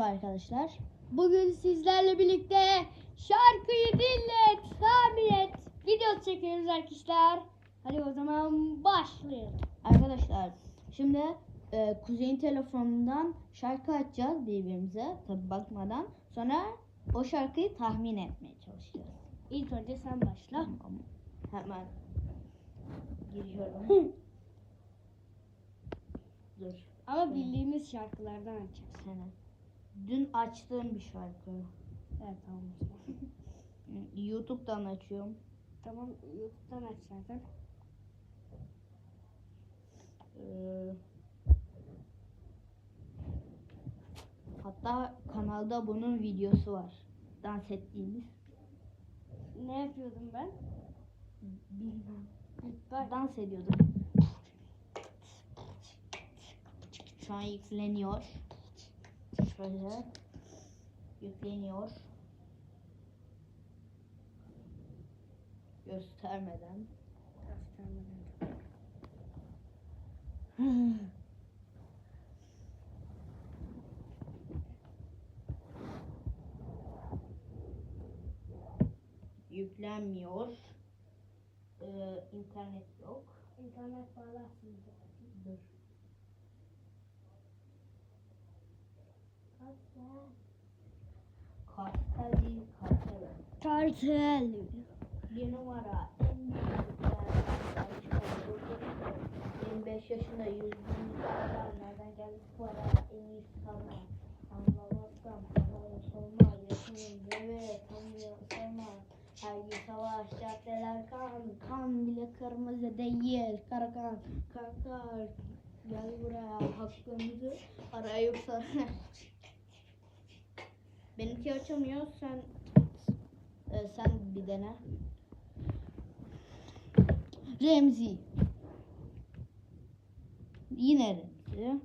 Merhaba arkadaşlar. Bugün sizlerle birlikte şarkıyı dinlet, tahmin et, video çekiyoruz arkadaşlar. Hadi o zaman başlayalım. Arkadaşlar şimdi e, Kuzey'in telefonundan şarkı açacağız birbirimize tabi bakmadan. Sonra o şarkıyı tahmin etmeye çalışacağız. İlk önce sen başla. Tamam. Hemen giriyorum. Dur. Ama bildiğimiz şarkılardan açacağız. Sene. Dün açtığım bir şarkı. Evet tamam. YouTube'dan açıyorum. tamam YouTube'dan aç zaten. Ee, hatta kanalda bunun videosu var. Dans ettiğimiz. Ne yapıyordum ben? Bilmem. Dans ediyordum. Şu an yükleniyor. Şöyle. Yükleniyor. Göstermeden. Göstermeden. Yüklenmiyor. Ee, internet yok. İnternet bağlarsın. Dur. Kartel kartel. Kartel. Bir numara en büyükler. 25 yaşında 100 bin dolar. Nereden geldi para? En iyisi sana. Anlamazsam sana sorma. Yaşımın deve. Tanrı sorma. Her gün savaş, caddeler kan. Kan bile kırmızı değil. Kara kan, kan kar. Gel buraya hakkımızı arayıp Benimki açılmıyor. Sen e, sen bir dene. Remzi. Yine Remzi.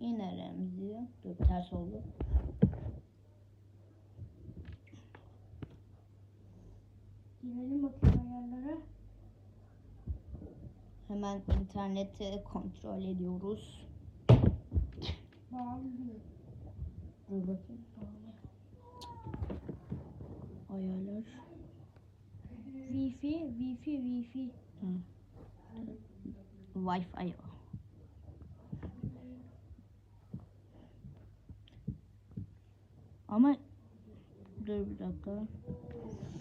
Yine Remzi. Dur ters oldu. Girelim bakayım ayarlara. Hemen interneti kontrol ediyoruz. Bağlıyor. Dur bakayım. Ayarlar. Wi-Fi, Wi-Fi, Wi-Fi. Hı. Wi-Fi. Ama dur bir dakika.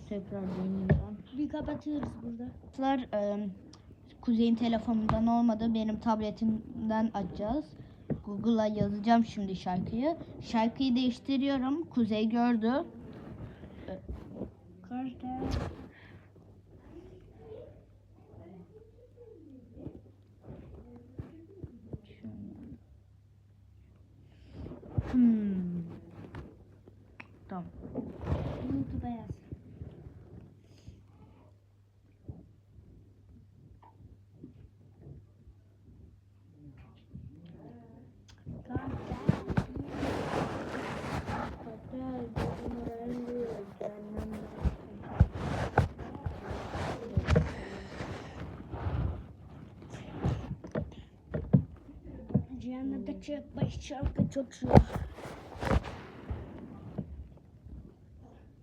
Tekrar deneyeyim ben. Bir kapatıyoruz burada. E, Kuzey'in telefonundan olmadı. Benim tabletimden açacağız. Google'a yazacağım şimdi şarkıyı. Şarkıyı değiştiriyorum. Kuzey gördü. Kartel. Hmm. Tamam. YouTube'a yaz. Cehennemde çöp şarkı çok şu.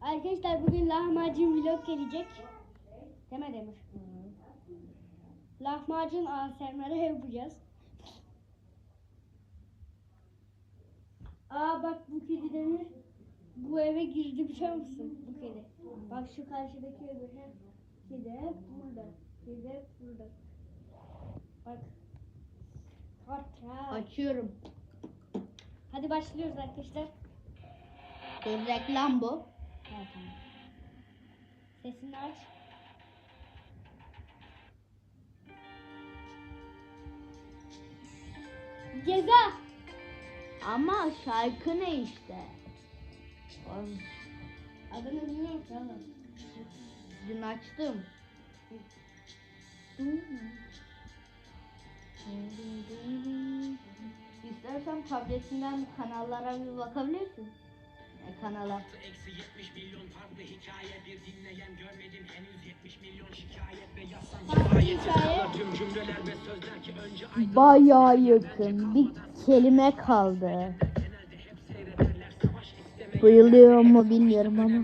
Arkadaşlar bugün lahmacun vlog gelecek. Değil mi Demir? Lahmacun ASMR'ı yapacağız. Aa bak bu kedi Demir. Bu eve girdi biliyor musun? Bu kedi. Bak şu karşıdaki ev. he. Kedi hep burada. Kedi hep burada. Bak. Kartal. Açıyorum. Hadi başlıyoruz arkadaşlar. Dur reklam bu. Evet, tamam. Sesini aç. Ceza. Ama şarkı ne işte? Oğlum, Adını bilmiyorum ki oğlum. Dün açtım. İstersen tabletinden kanallara bir bakabilirsin. e, kanala. Eksi 70 milyon farklı hikaye bir dinleyen görmedim henüz 70 milyon şikayet ve yazsam şikayeti kalır tüm cümleler ve sözler ki önce ay Bayağı yakın. Bir kelime kaldı. Duyuluyor mu bilmiyorum ama.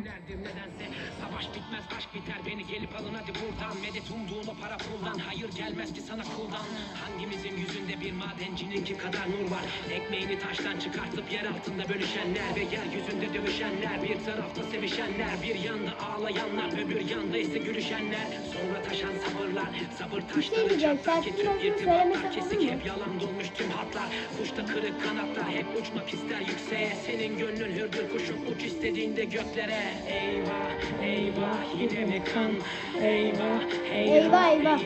Savaş bitmez aşk biter gelip alın hadi buradan. Medet umduğun o para puldan. Hayır gelmez ki sana kuldan. Hangimizin yüzünde bir madencininki kadar nur var? Ekmeğini taştan çıkartıp yer altında bölüşenler ve yeryüzünde dövüşenler. Bir tarafta sevişenler bir yanda ağlayanlar öbür yanda ise gülüşenler. Sonra taşan sabırlar sabır taşları diyeceğim, çatlar ki tüm irtibatlar kesik hep yalan dolmuş tüm hatlar. Kuşta kırık kanatlar hep uçmak ister yükseğe. Senin gönlün hürdür kuşum uç istediğinde göklere. Eyvah eyvah yine mi kan eyvah Eyvah, eyvah.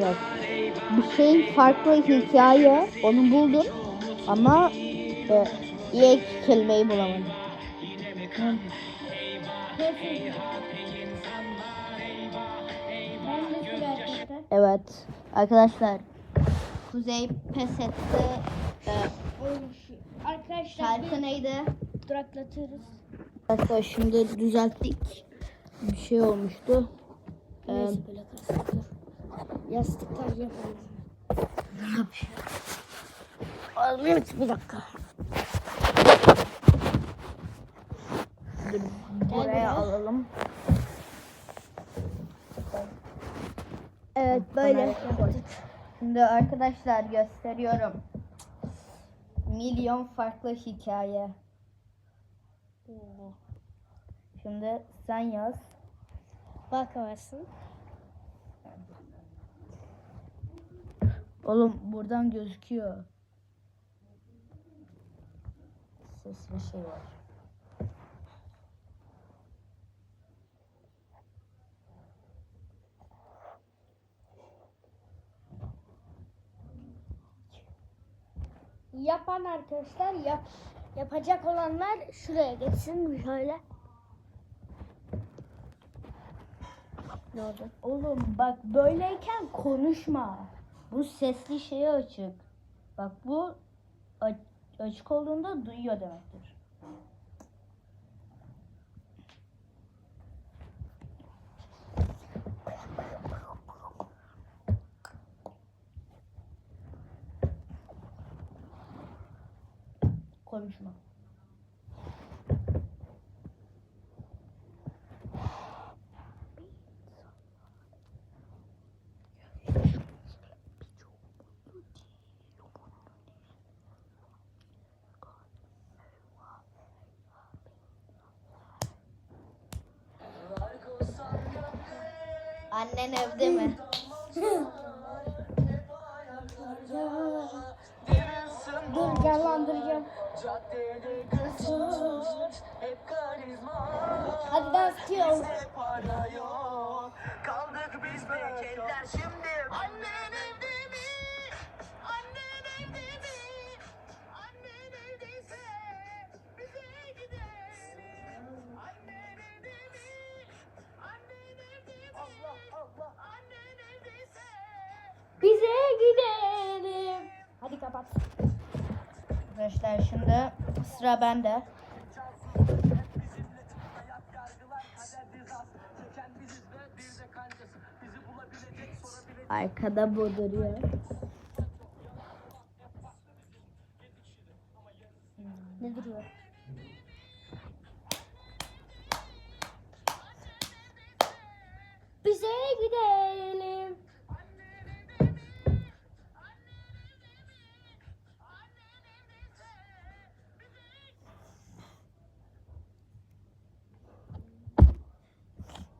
Yok. eyvah, Bir şey farklı hikaye. Onu buldum. Ama e, ilk kelimeyi bulamadım. Evet. Arkadaşlar. Kuzey pes etti. E. Arkadaşlar şarkı bir neydi? duraklatıyoruz. Arkadaşlar şimdi düzelttik. Bir şey olmuştu. E, Neyse böyle kalsın. Dur. Yastıklar yapalım. Evet bir dakika. Dur, buraya alalım. Evet böyle. Şimdi arkadaşlar gösteriyorum. Milyon farklı hikaye. Şimdi sen yaz. Bakamazsın. Oğlum buradan gözüküyor. Sesli şey var. Yapan arkadaşlar yap yapacak olanlar şuraya geçsin şöyle. Ne oldu? Oğlum bak böyleyken konuşma. Bu sesli şeye açık. Bak bu açık olduğunda duyuyor demektir. Konuşma. Annen evde mi? Dur canlandıracağım. Hadi dans ediyorum. Arkadaşlar şimdi sıra bende. Arkada bu duruyor.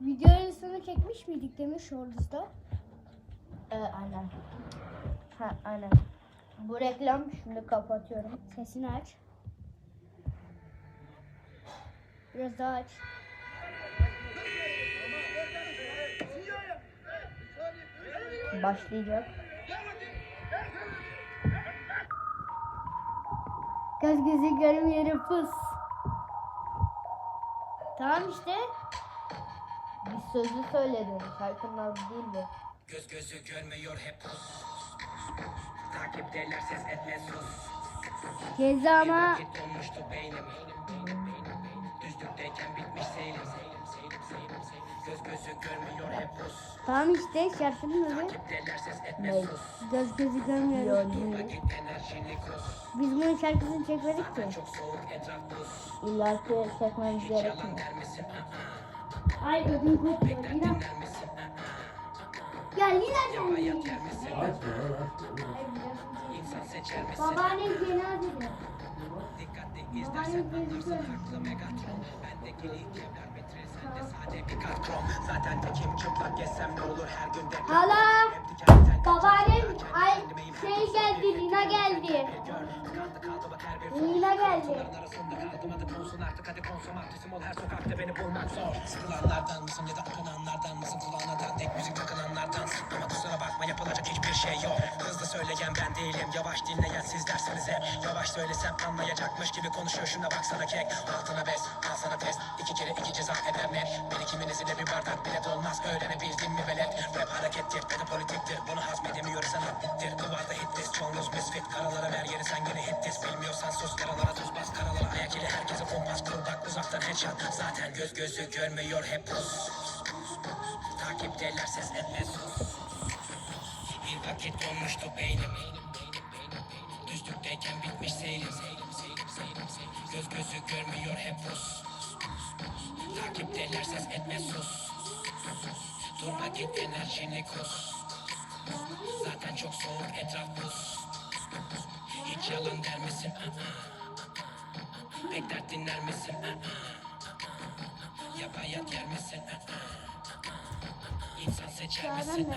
Videonun sonu çekmiş miydik demiş Shorts'da. Ee, aynen. Ha, aynen. Bu reklam şimdi kapatıyorum. Sesini aç. Biraz daha aç. Başlayacak. Göz gözü görmeyelim pus. Tamam işte. Bir sözü söyledim. Şarkının adı değil bu. Göz gözü görmüyor hep pus. Takipteler ses etme sus. Ceza ama Vakit donmuştu beynim. Düştükteyken bitmiş seyrim Göz gözü görmüyor hep pus Tamam işte şarkının adı. Takipteler ses etmez Ne? sus Göz gözü görmüyoruz. Yok değil. Vakit enerjini kus Biz bunun şarkısını çekmedik ki. Çok soğuk etraf buz İlla ki çekmemiz Yalan gerekmiyor. der misin? Ay ödüm. Dinler misin? Ya yine sen. Babaannem cenazede. Dikkatli izlersen anlarsın haklı Megatron Bendeki ilk evler bitirir sende sade bir kat krom Zaten tekim çıplak gezsem ne olur her gün deprem Hala. Hep geldi Lina geldi. Lina geldi. Anlayacakmış gibi konuşuyor şuna baksana kek Altına bez al test iki kere iki ceza eder net Birikiminizin de bir bardak bile dolmaz öğrenebildin sus karalara tuz bas karalara. Ayak ile herkese kumpas kur bak uzaktan headshot Zaten göz gözü görmüyor hep pus Takipteler ses etmez sus Bir vakit dolmuştu beynim. Düştükteyken bitmiş seyrim Göz gözü görmüyor hep pus Takipteler ses etmez sus Durma git enerjini kus Zaten çok soğuk etraf buz Hiç yalan der misin? Pek dert dinler misin? Aa. Ya bayat yer misin? İnsan seçer misin?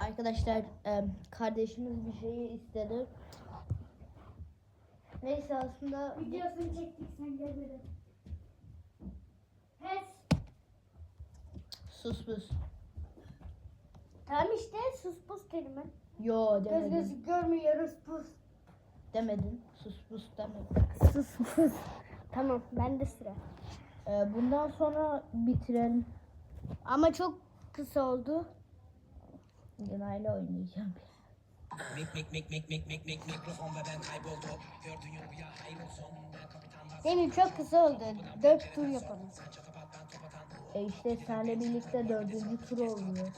Arkadaşlar kardeşimiz bir şeyi istedi. Neyse aslında Videosunu çektik sen gel sus pus. Tamam işte sus pus kelime. Yo Göz demedin. gözü görmüyoruz pus. Demedin. Sus pus demedin. Sus pus. Tamam bende sıra. Ee, bundan sonra bitirelim. Ama çok kısa oldu. Günayla oynayacağım. Mik mik mik mik mik mik mik mikrofon ve ben kayboldum Gördüğün rüya olsun Ben kapitandan Demir çok kısa oldu. Dört tur yapalım. E işte senle birlikte dördüncü tur oluyor.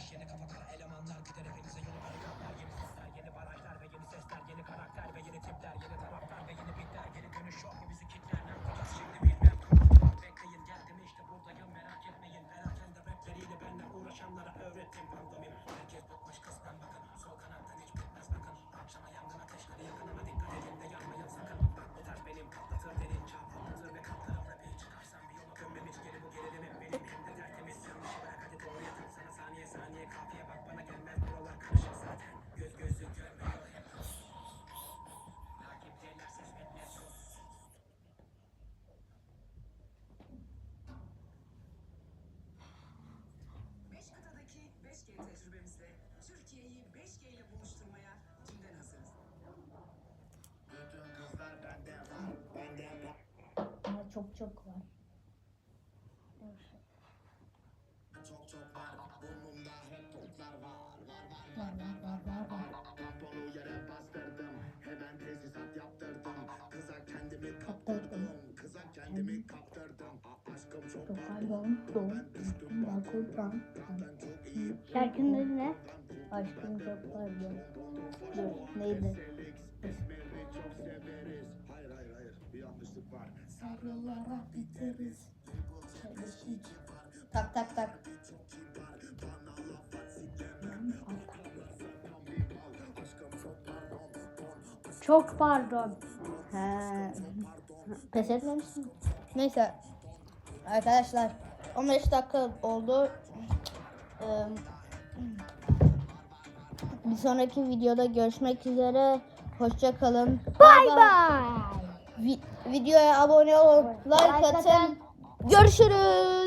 Türemiş yeni kafa kara elemanlar Gider hepinize yeni barikatlar Yeni sesler yeni barajlar ve yeni sesler Yeni karakter ve yeni tipler Yeni taraftar ve yeni bitler Geri dönüş yok mu bizi kitler Ama çok çok var. Var var var var var. Tamponu yere bastırdım Hemen tesisat yaptırdım Kıza kendimi Kaptırdım. Kıza kendimi kaptırdım Aşkım çok Çok pardon. Ben düştüm Balkondan. Ben çok Şarkının adı ne? Aşkım çok pardon. Dur neydi? İsmini çok severiz Hayır hayır hayır bir yanlışlık var Sarılara biteriz. Tak tak tak. Çok pardon. He. Pes etmemişsin. Neyse. Arkadaşlar 15 dakika oldu. Ee, Bir sonraki videoda görüşmek üzere. Hoşça kalın. Bay bay. Vi- videoya abone olun, like atın. Görüşürüz.